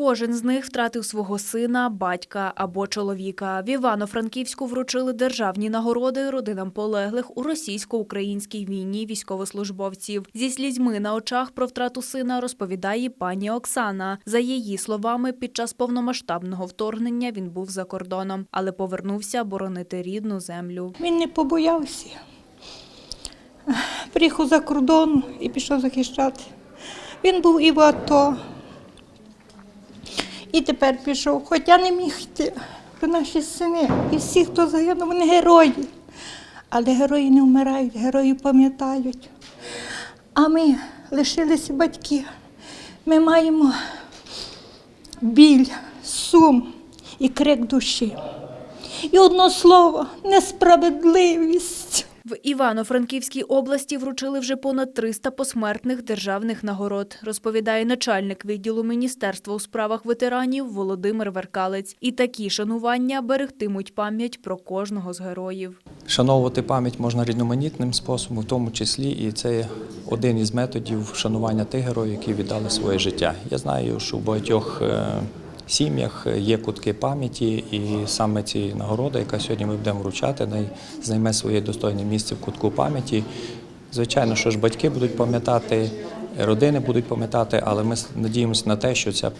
Кожен з них втратив свого сина, батька або чоловіка. В Івано-Франківську вручили державні нагороди родинам полеглих у російсько-українській війні військовослужбовців. Зі слізьми на очах про втрату сина розповідає пані Оксана. За її словами, під час повномасштабного вторгнення він був за кордоном, але повернувся боронити рідну землю. Він не побоявся. Приїхав за кордон і пішов захищати. Він був і в АТО. І тепер пішов, хоча не міг йти. Бо наші сини і всі, хто загинув, вони герої. Але герої не вмирають, герої пам'ятають. А ми лишилися батьки. Ми маємо біль, сум і крик душі. І одно слово несправедливість. В Івано-Франківській області вручили вже понад 300 посмертних державних нагород, розповідає начальник відділу Міністерства у справах ветеранів Володимир Веркалець. І такі шанування берегтимуть пам'ять про кожного з героїв. Шановувати пам'ять можна різноманітним способом, в тому числі і це один із методів шанування тих героїв, які віддали своє життя. Я знаю, що в багатьох е, сім'ях є кутки пам'яті, і саме ці нагорода, яка сьогодні ми будемо вручати, займе своє достойне місце в кутку пам'яті. Звичайно, що ж батьки будуть пам'ятати, родини будуть пам'ятати, але ми надіємося на те, що ця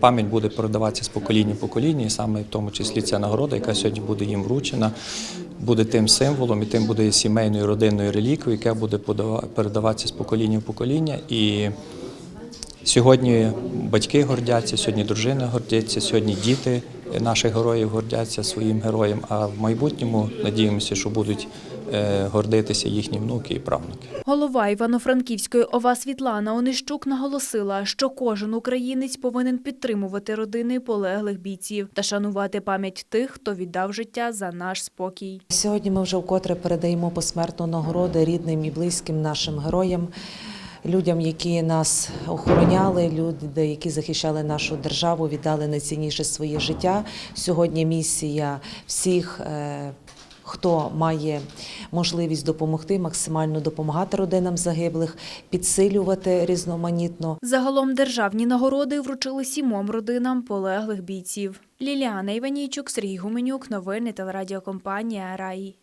пам'ять буде передаватися з покоління в покоління, і саме в тому числі ця нагорода, яка сьогодні буде їм вручена, буде тим символом і тим буде сімейною родинною реліквією, яка буде передаватися з покоління в покоління. І Сьогодні батьки гордяться, сьогодні дружини гордяться, сьогодні діти наших героїв гордяться своїм героєм. А в майбутньому надіємося, що будуть е, гордитися їхні внуки і правнуки. Голова Івано-Франківської ОВА Світлана Онищук наголосила, що кожен українець повинен підтримувати родини полеглих бійців та шанувати пам'ять тих, хто віддав життя за наш спокій. Сьогодні ми вже вкотре передаємо посмертну нагороду рідним і близьким нашим героям, людям, які нас охороняли, люди, які захищали нашу державу, віддали найцінніше своє життя. Сьогодні місія всіх. е, Хто має можливість допомогти, максимально допомагати родинам загиблих, підсилювати різноманітно Загалом державні нагороди вручили сімом родинам полеглих бійців. Ліліана Іванійчук, Сергій Гуменюк, новини телерадіокомпанія Раї.